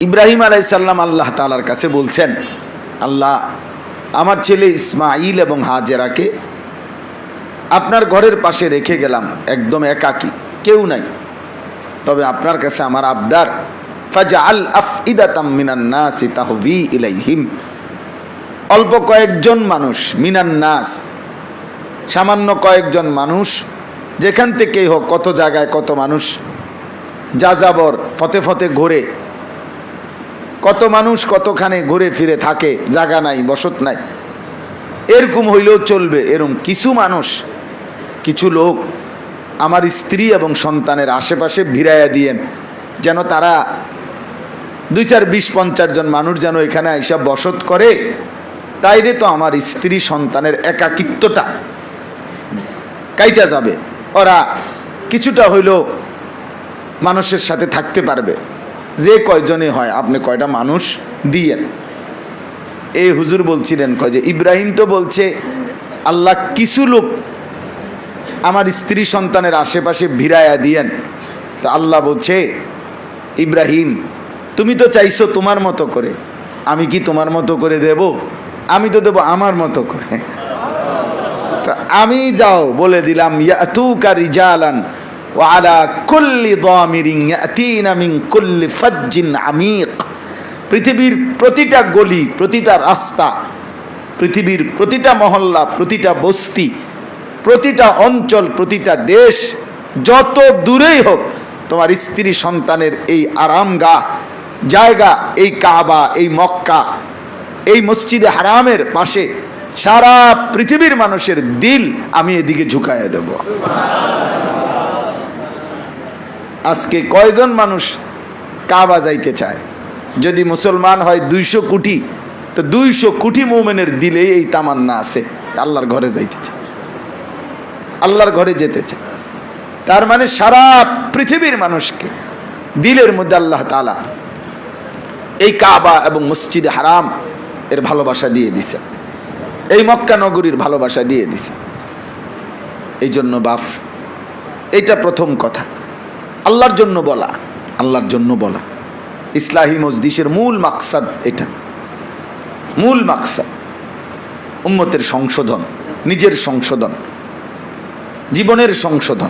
ইব্রাহিম আলাইসাল্লাম আল্লাহ তালার কাছে বলছেন, আল্লাহ, আমার ছেলে ইসমাইল এবং হাজেরাকে আপনার ঘরের পাশে রেখে গেলাম, একদম একাকী, কেউ নাই। তবে আপনার কাছে আমার আবদার ফাজা আল আফইদাতাম মিনান নাসি তাহভি ইলাইহিম। অল্প কয়েকজন মানুষ মিনান্নাস সামান্য কয়েকজন মানুষ, যেখান থেকেই হোক, কত জায়গায় কত মানুষ যা যাবর ফতে ফতে ঘোরে কত মানুষ কতখানে ঘুরে ফিরে থাকে জায়গা নাই, বসত নাই। এরকম হইলেও চলবে এরকম কিছু মানুষ, কিছু লোক আমার স্ত্রী এবং সন্তানের আশেপাশে ভিড়াইয়া দিয়েন, যেন তারা দুই চার বিশ পঞ্চাশ জন মানুষ যেন এখানে আইসা বসত করে। তাইলে তো আমার স্ত্রী সন্তানের একাকিত্বটা কাইটা যাবে। ওরা কিছুটা হইলেও মানুষের সাথে থাকতে পারবে। যে কয়জনে হয়, আপনি কয়টা মানুষ দিয়েন? এই হুজুর বলছিলেন কয় যে, ইব্রাহিম তো বলছে, আল্লাহ কিছু লোক আমার স্ত্রী সন্তানের আশেপাশে ভিড়াইয়া দিয়েন। তো আল্লাহ বলছে, ইব্রাহিম, তুমি তো চাইছো তোমার মতো করে। আমি কি তোমার মতো করে দেব? আমি তো দেবো আমার মতো করে। তো আমি যাও বলে দিলাম, ইয়াতুকা রিজালান ওয়ালা কুল্লি মিন কুল্লি ফাজ্জিন আমিক। পৃথিবীর প্রতিটা গলি, প্রতিটা রাস্তা, পৃথিবীর প্রতিটা মহল্লা, প্রতিটা বস্তি, প্রতিটা অঞ্চল, প্রতিটা দেশ, যত দূরেই হোক, তোমার স্ত্রী সন্তানের এই আরামগা জায়গা, এই কাবা, এই মক্কা, এই মসজিদে হারামের পাশে সারা পৃথিবীর মানুষের দিল আমি এদিকে ঝুঁকাইয়া দেব। আজকে কয়জন মানুষ কাবা যাইতে চায়? যদি মুসলমান হয় দুইশো কোটি, তো দুইশো কোটি মোমেনের দিলে এই তামান্না আছে, আল্লাহর ঘরে যাইতে চায়। আল্লাহর ঘরে যেতে চায়। তার মানে সারা পৃথিবীর মানুষকে দিলের মধ্যে আল্লাহ তালা এই কাবা এবং মসজিদে হারাম এর ভালোবাসা দিয়ে দিছে। এই মক্কা নগরীর ভালোবাসা দিয়ে দিছে। এই জন্য বাফ এটা প্রথম কথা। আল্লাহর জন্য বলা, আল্লাহর জন্য বলা। ইসলাহি মজদিসের মূল মাকসাদ এটা। মূল মাকসাদ। উম্মতের সংশোধন, নিজের সংশোধন, জীবনের সংশোধন।